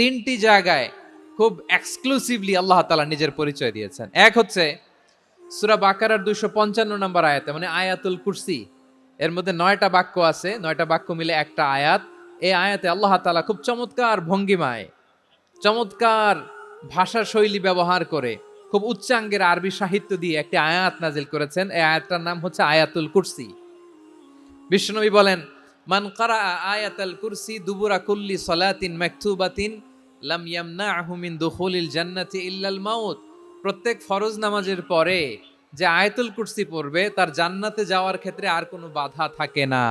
তিনটি জায়গায় খুব এক্সক্লুসিভলি আল্লাহ তাআলা নিজের পরিচয় দিয়েছেন। এক হচ্ছে সূরা বাকারার 255 নম্বর আয়াতে মানে আয়াতুল কুরসি। এর মধ্যে নয়টা বাক্য আছে, নয়টা বাক্য মিলে একটা আয়াত। এই আয়াতে আল্লাহ তাআলা খুব চমৎকার ভঙ্গিমায়, চমৎকার ভাষা শৈলী ব্যবহার করে খুব উচ্চাঙ্গের আরবি সাহিত্য দিয়ে একটি আয়াত নাজিল করেছেন। এই আয়াতটার নাম হচ্ছে আয়াতুল কুরসি। বিশ্বনবী বলেন, মান কারা আয়াতাল কুরসি দুবুরা কুল্লি সলাতিন মাকতুবাতিন লাম ইয়ামনাহু মিন দুখুলিল জান্নাতি ইল্লাল মাউত। প্রত্যেক ফরজ নামাজের পরে যে আয়াতুল কুরসি পড়বে, তার জান্নাতে যাওয়ার ক্ষেত্রে আর কোনো বাধা থাকে না।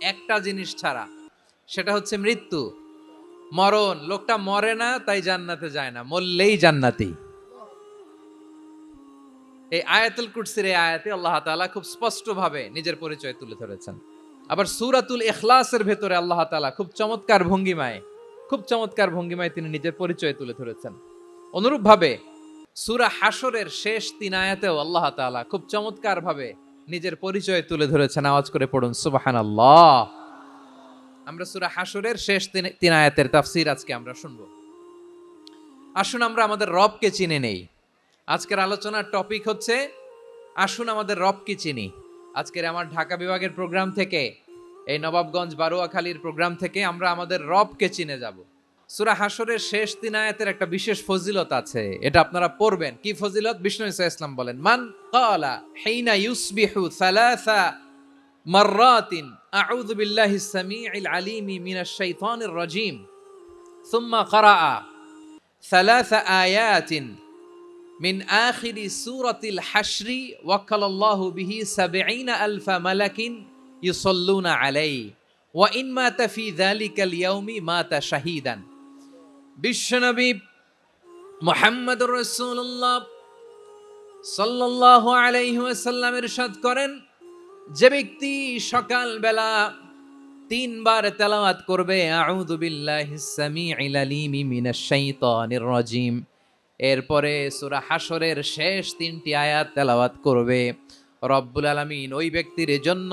একটা জিনিস ছাড়া, সেটা হচ্ছে মৃত্যু। মরণ, লোকটা মরে না, তাই জান্নাতে যায় না, মরলেই জান্নাতি। এই আয়াতুল কুরসির এই আয়াতে আল্লাহ তাআলা খুব স্পষ্টভাবে নিজের পরিচয় তুলে ধরেছেন। আবার সূরাতুল ইখলাসের ভেতরে আল্লাহ তাআলা খুব চমৎকার ভঙ্গিমায় খুব চমৎকার ভঙ্গিমায় তিনি নিজের পরিচয় তুলে ধরেছেন। অনুরূপভাবে সুরা হাসরের শেষ তিন আয়াতেও আল্লাহ তাআলা খুব চমৎকার ভাবে নিজের পরিচয় তুলে ধরেছেন। আওয়াজ করে পড়ুন, সুবহানাল্লাহ। আমরা সুরা হাসরের শেষ তিন আয়াতের তাফসীর আজকে আমরা শুনব। আসুন আমরা আমাদের রবকে চিনে নেই। আজকের আলোচনার টপিক হচ্ছে, আসুন আমাদের রবকে চিনি। আজকের আমার ঢাকা বিভাগের প্রোগ্রাম থেকে এই নবাবগঞ্জ বারুয়াখালীর প্রোগ্রাম থেকে আমরা আমাদের রবকে চিনে যাব সূরা হাসরের শেষ তিন আয়াতের একটা বিশেষ ফজিলত আছে এটা আপনারা পড়বেন কি ফজিলত বিষ্ণু ইসা ইসলাম বলেন মান কালা হিনা ইউসবিহু সালাসা মাররাতিন আউযু বিল্লাহি সামিউল আলিমি মিনাশ শাইতানির রাজিম ثم قرأ ثلاث آيات من آخر سورة الحشر وكل الله به سبعين ألف ملك ইসল্লুনা আলাই ওয়া ইন মা তাফি যালিকাল ইয়াউমি মা তা শাহিদান। বিশ্বনবী মোহাম্মদ রসুল্লাহ সাল্লাহ আলাইহাসাল্লাম ইরশাদ করেন, যে ব্যক্তি সকালবেলা তিনবার তেলাওয়াত করবে, আউযু বিল্লাহি সামিউল মিনা মিনাশ শাইতানির রাজিম। এরপরে সুরা হাসরের শেষ তিনটি আয়াত তেলাওয়াত করবে, রব্বুল আলামিন, ওই ব্যক্তির জন্য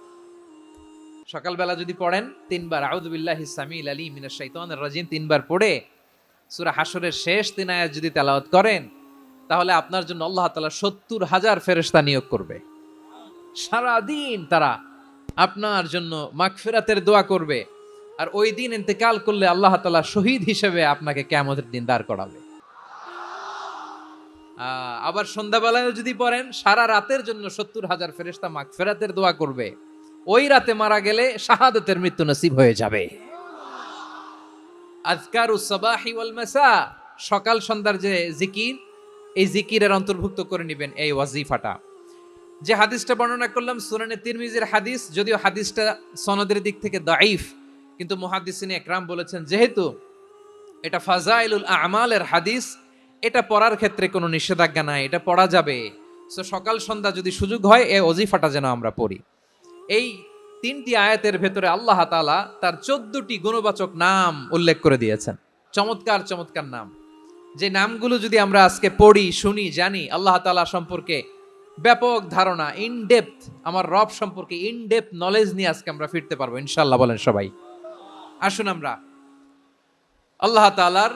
সকালবেলা যদি পড়েন, তিনবার আউযুবিল্লাহি সামিল আলী মিনাশ শাইতানির রাজিম তিনবার পড়ে সুরা হাসরের শেষ তিন আয়াত যদি তেলাওয়াত করেন, তাহলে আপনার জন্য আল্লাহ তাআলা সত্তর হাজার ফেরেশতা নিয়োগ করবে। সারাদিন তারা আপনার জন্য মাগফিরাতের দোয়া করবে আর ওই দিন ইন্তেকাল করলে আল্লাহ তাআলা শহীদ হিসেবে আপনাকে কেয়ামতের দিন দাঁড় করাবে। আবার সন্ধ্যাবেলায় যদি পড়েন, সারা রাতের জন্য সত্তর হাজার ফেরেস্তা মাগফিরাতের দোয়া করবে। ওই রাতে মারা গেলে শাহাদতের মৃত্যু নসিব হয়ে যাবে। ওয়াল সকাল সন্ধ্যার যে জিকির, এই জিকিরের অন্তর্ভুক্ত করে নেবেন এই ওয়াজিফাটা। যে হাদিসটা বর্ণনা করলাম সুনানে তিরমিজির হাদিস, যদিও হাদিসটা সনদের দিক থেকে দাইফ কিন্তু মুহাদ্দিসিন একরাম বলেছেন, যেহেতু এটা ফাজাইলুল আমালের হাদিস, এটা পড়ার ক্ষেত্রে কোনো নিষেধাজ্ঞা নাই, এটা পড়া যাবে। সো সকাল সন্ধ্যা যদি সুযোগ হয়, এই অজিফাটা যেন আমরা পড়ি। এই তিনটি আয়াতের ভেতরে আল্লাহ তাআলা তার চোদ্দটি গুণবাচক নাম উল্লেখ করে দিয়েছেন। চমৎকার চমৎকার নাম। যে নামগুলো যদি আমরা আজকে পড়ি, শুনি, জানি, আল্লাহ তাআলা সম্পর্কে ব্যাপক ধারণা ইন ডেপথ আমার রব সম্পর্কে ইন ডেপথ নলেজ নিয়ে আজকে আমরা ফিরতে পারব ইনশাল্লাহ বলেন সবাই। আসুন আমরা। আল্লাহ তালার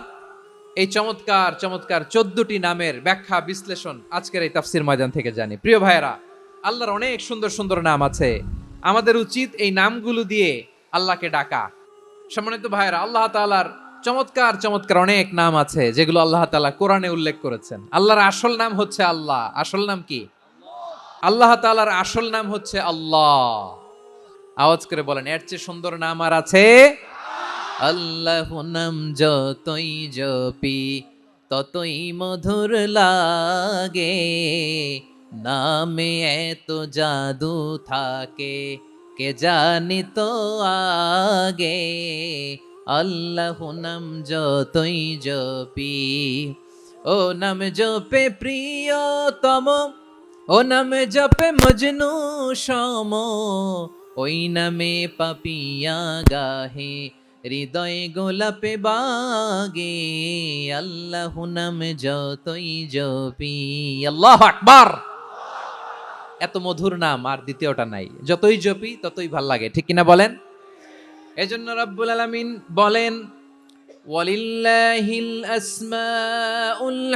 এই চমৎকার চমৎকার চোদ্দটি নামের ব্যাখ্যা, বিশ্লেষণ আজকের এই তাফসির ময়দান থেকে জানি। প্রিয় ভাইয়েরা, আল্লাহর অনেক সুন্দর সুন্দর নাম আছে। আমাদের উচিত এই নামগুলো দিয়ে আল্লাহকে ডাকা। সম্মানিত ভাইয়েরা, আল্লাহ তাআলার চমৎকার চমৎকার অনেক নাম আছে যেগুলো আল্লাহ তাআলা কোরআনে উল্লেখ করেছেন। আল্লাহর আসল নাম হচ্ছে আল্লাহ। আসল নাম কি? আল্লাহ তাআলার আসল নাম হচ্ছে আল্লাহ। আওয়াজ করে বলেন, এর চেয়ে সুন্দর নাম আর আছে? আল্লাহ নাম যতই জপি, ততই মধুর লাগে। নামে এত জাদু থাকে, কে জানি তো আগে? আল্লাহ নাম যতই জপি, ও নাম জপে প্রিয়তম, ও নাম জপে মজনু সম, ওই নামে পাপিয়া গাহে, হৃদয়ে গোলাপে বাগে, আল্লাহ নাম যতই জপি, আল্লাহ আকবার। এত মধুর নাম আর দ্বিতীয়টা নাই। যতই জপি, ততই ভালো লাগে। ঠিক কিনা বলেন? এজন্য রব্বুল আলামিন বলেন, ওয়ালিল্লাহিল আসমাউল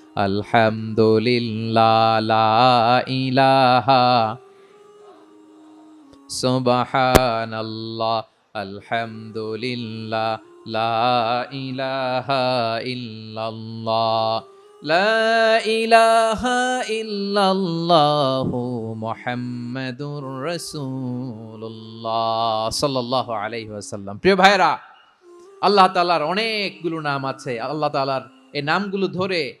আলহামদুলিল্লাহ, লা ইলাহা আলহামদুলিল্লাহ, লা ইলাহা ইল্লাল্লাহ, লা ইলাহা ইল্লাল্লাহু মুহাম্মাদুর আলাইহি প্রিয় ভাইরা আল্লাহ তাআলার অনেকগুলো নাম আছে। আল্লাহ তাআলার এই নামগুলো ধরে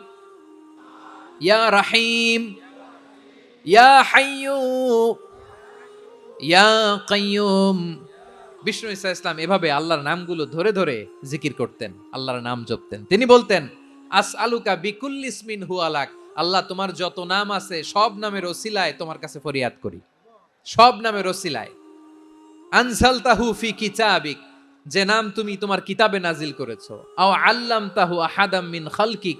ইয়া রাহিম, ইয়া হাইয়ু, ইয়া কাইয়ুম। বিষ্ণু ইসা ইসলাম এভাবে আল্লাহর নামগুলো ধরে ধরে জিকির করতেন, আল্লাহর নাম জপতেন। তিনি বলতেন আস আলুকা বিকুল ইসমিন হু আলাক আল্লাহ তোমার যত নাম আছে সব নামের ওসিলায় তোমার কাছে ফরিয়াদ করি। সব নামের ওসিলায়। আনসাল তাহু ফি কিতাবিক, যে নাম তুমি তোমার কিতাবে নাজিল করেছ। আও আল্লাম তাহু আহাদাম মিন খালকিক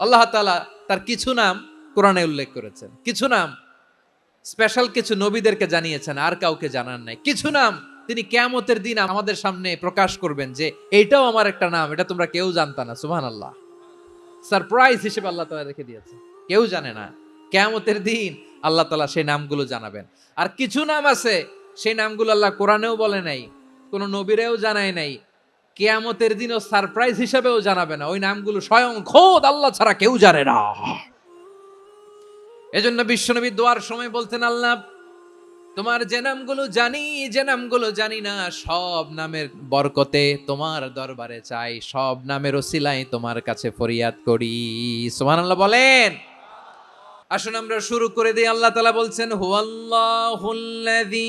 আল্লাহ তাআলা তার কিছু নাম কোরআনে উল্লেখ করেছেন। কিছু নাম স্পেশাল কিছু নবীদেরকে জানিয়েছেন, আর কাউকে জানান নাই। কিছু নাম তিনি কেয়ামতের দিন আমাদের সামনে প্রকাশ করবেন যে, এইটাও আমার একটা নাম, এটা তোমরা কেউ জানতা না। সুবহান আল্লাহ সারপ্রাইজ হিসেবে আল্লাহ তালা রেখে দিয়েছে কেউ জানে না। কেয়ামতের দিন আল্লাহ তালা সেই নামগুলো জানাবেন। আর কিছু নাম আছে, সেই নামগুলো আল্লাহ কোরআনেও বলে নাই, কোনো নবীরেও জানায় নাই। কেয়ামতের দিনও সারপ্রাইজ হিসাবেও জানাবে না। ওই নামগুলো স্বয়ং খোদ আল্লাহ ছাড়া কেউ জানে না। এজন্য বিশ্বনবী দোয়ার সময় বলতেন, আল্লাহ, তোমার যে নামগুলো জানি, যে নামগুলো জানি না, সব নামের বরকতে তোমার দরবারে চাই, সব নামের ওসিলাই তোমার কাছে ফরিয়াদ করি। সুবহানাল্লাহ বলেন। আসুন আমরা শুরু করে দিই। আল্লাহ তালা বলছেন, হুয়াল্লাহুল্লাযী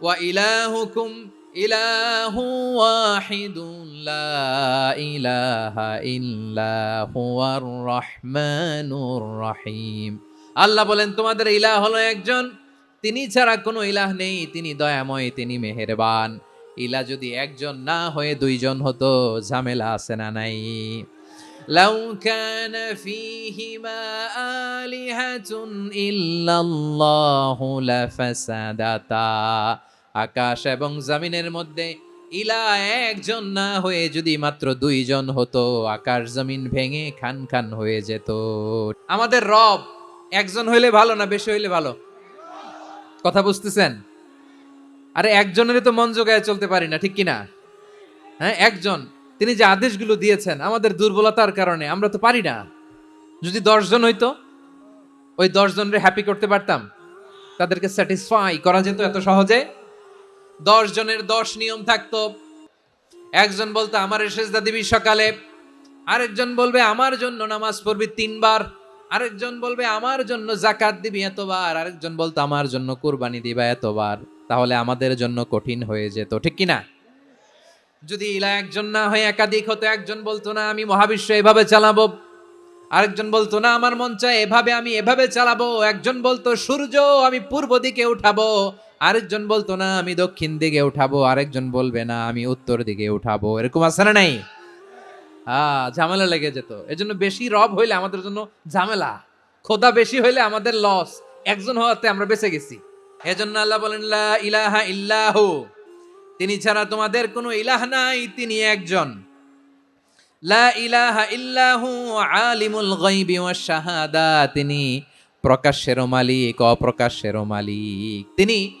ওয়া ইলাহুকুম ইলাহু ওয়াহিদুন লা ইলাহা ইল্লা হুয়ার রহমানুর রহিম আল্লাহ বলেন তোমাদের ইলাহ হলো একজন তিনি ছাড়া কোনো ইলাহ নেই তিনি দয়াময় তিনি মেহেরবান ইলা যদি একজন না হয়ে দুইজন হতো ঝামেলা আছে না নাই لو كان فيهما آلهة إلا الله لفسدتا আকাশ এবং জমিনের মধ্যে ইলা একজন না হয়ে যদি মাত্র দুইজন হতো, আকাশ জমিন ভেঙে খান খান হয়ে যেত। আমাদের রব একজন হইলে ভালো না বেশি হইলে ভালো? কথা বুঝতেছেন? আরে একজনেরই তো মন জোগায় চলতে পারি না, ঠিক কিনা? হ্যাঁ একজন। তিনি যে আদেশগুলো দিয়েছেন, আমাদের দুর্বলতার কারণে, আমরা তো পারি না। যদি দশজন হইতো, ওই দশজনরে হ্যাপি করতে পারতাম? তাদেরকে স্যাটিসফাই করা যেত এত সহজে? দশ জনের দশ নিয়ম থাকতো। একজন বলতো, আমার সেজদা দিবি সকালে। আরেকজন বলবে, আমার জন্য নামাজ পড়বি তিনবার। আরেকজন বলবে, আমার জন্য জাকাত দিবি এতবার। আরেকজন বলতো, আমার জন্য কুরবানি দিবা এতবার। তাহলে আমাদের জন্য কঠিন হয়ে যেত, ঠিক কি না যদি ইলা একজন না হয়ে একাধিক হতো, একজন বলতো, না, আমি মহাবিশ্ব এভাবে চালাবো। আরেকজন বলতো, না, আমার মন চায় এভাবে আমি এভাবে চালাবো। একজন বলতো, সূর্য, আমি পূর্ব দিকে উঠাবো। আরেকজন বলতো, না, আমি দক্ষিণ দিকে উঠাবো, আরেকজন বলবে, না, আমি উত্তর দিকে উঠাবো। এরকম আছে না নাই? হ্যাঁ ঝামেলা লেগে যেত। এজন্য বেশি রব হইলে আমাদের জন্য ঝামেলা। খোদা বেশি হইলে আমাদের লস একজন হওয়াতে আমরা বেঁচে গেছি। এজন্য আল্লাহ বলেন, লা ইলাহা ইল্লাহু। তিনি ছাড়া তোমাদের কোনো ইলাহ নাই, তিনি একজন। লা ইলাহা ইল্লাহু আলিমুল গায়বি ওয়াশ শাহাদা। তিনি প্রকাশ্যেরও মালিক অপ্রকাশ্যেরও মালিক। তিনি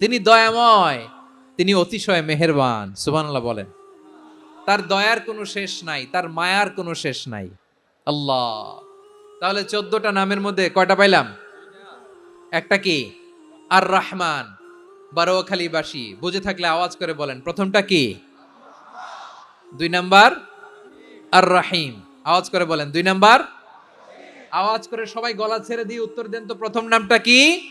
তিনি দয়াময়, তিনি অতিশয় মেহেরবান, সুবহানাল্লাহ বলেন। তার দয়ার কোনো শেষ নাই, তার মায়ার কোনো শেষ নাই। আল্লাহ। তাহলে চোদ্দটা নামের মধ্যে কয়টা পাইলাম? একটা কি? আর রহমান বারোখালীবাসী বুঝে থাকলে আওয়াজ করে বলেন। প্রথমটা কি? দুই নাম্বার? আর রাহিম আওয়াজ করে বলেন। দুই নাম্বার? আওয়াজ করে সবাই গলা ছেড়ে দিয়ে উত্তর দেন তো প্রথম নামটা কি?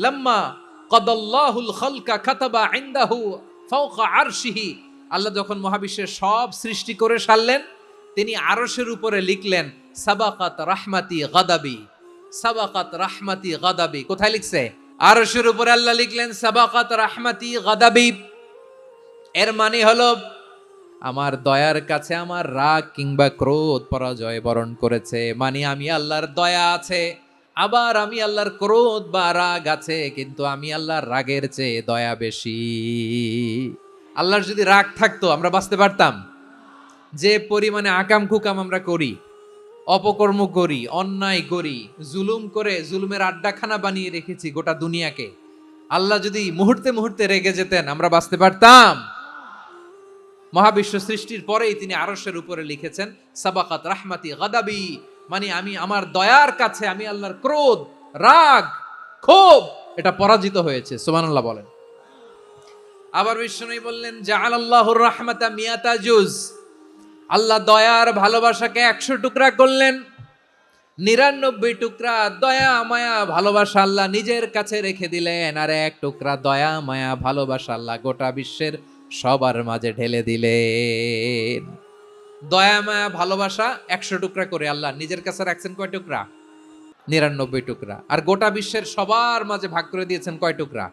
লাম্মা কদল্লাহুল খালকা খাতাবা ইনদাহু ফাওকা আরশিহি। আল্লাহ যখন মহাবিশ্বের সব সৃষ্টি করে সারলেন, তিনি আরশের উপরে লিখলেন, সাবাকাত রাহমাতি গাদাবি, সাবাকাত রাহমাতি গাদাবি। কোথায় লিখছে? আরশের উপরে আল্লাহ লিখলেন, সাবাকাত রাহমাতি গাদাবি। এর মানে হলো, আমার দয়ার কাছে আমার রাগ কিংবা ক্রোধ পরাজয় বরণ করেছে। মানে আমি আল্লাহর দয়া আছে। আবার আমি আল্লাহর ক্রোধ বা রাগ আছে, কিন্তু আমি আল্লাহর রাগের চেয়ে দয়া বেশি। আল্লাহর যদি রাগ থাকতো, আমরা বাঁচতে পারতাম। যে পরিমাণে আকাম খুকাম আমরা করি, অপকর্ম করি, অন্যায় করি, জুলুম করে জুলুমের আড্ডাখানা বানিয়ে রেখেছি গোটা দুনিয়াকে, আল্লাহ যদি মুহূর্তে মুহূর্তে রেগে যেতেন, আমরা বাঁচতে পারতাম। মহাবিশ্ব সৃষ্টির পরেই তিনি আরশের উপরে লিখেছেন, সাবাকাত রাহমাতি গাদাবি মানে আমি আমার দয়ার কাছে, আমি আল্লাহর ক্রোধ, রাগ, ক্ষোভ, এটা পরাজিত হয়েছে। সুবহানাল্লাহ বলেন। আবার বিষ্ণু বললেন জাআল আল্লাহুর রাহমাতা মিয়াতা জুজ। আল্লাহ দয়ার ভালোবাসাকে একশো টুকরা করলেন। নিরানব্বই টুকরা দয়া, মায়া, ভালোবাসা আল্লাহ নিজের কাছে রেখে দিলেন। আর এক টুকরা দয়া, মায়া, ভালোবাসা আল্লাহ গোটা বিশ্বের সবার মাঝে ঢেলে দিলেন। দয়া, মায়া, ভালোবাসা একশো টুকরা করে আল্লাহ। নিজের কাছে রাখছেন কয় টুকরা? নিরানব্বই টুকরা। আর গোটা বিশ্বের সবার মাঝে ভাগ করে দিয়েছেন কয় টুকরা?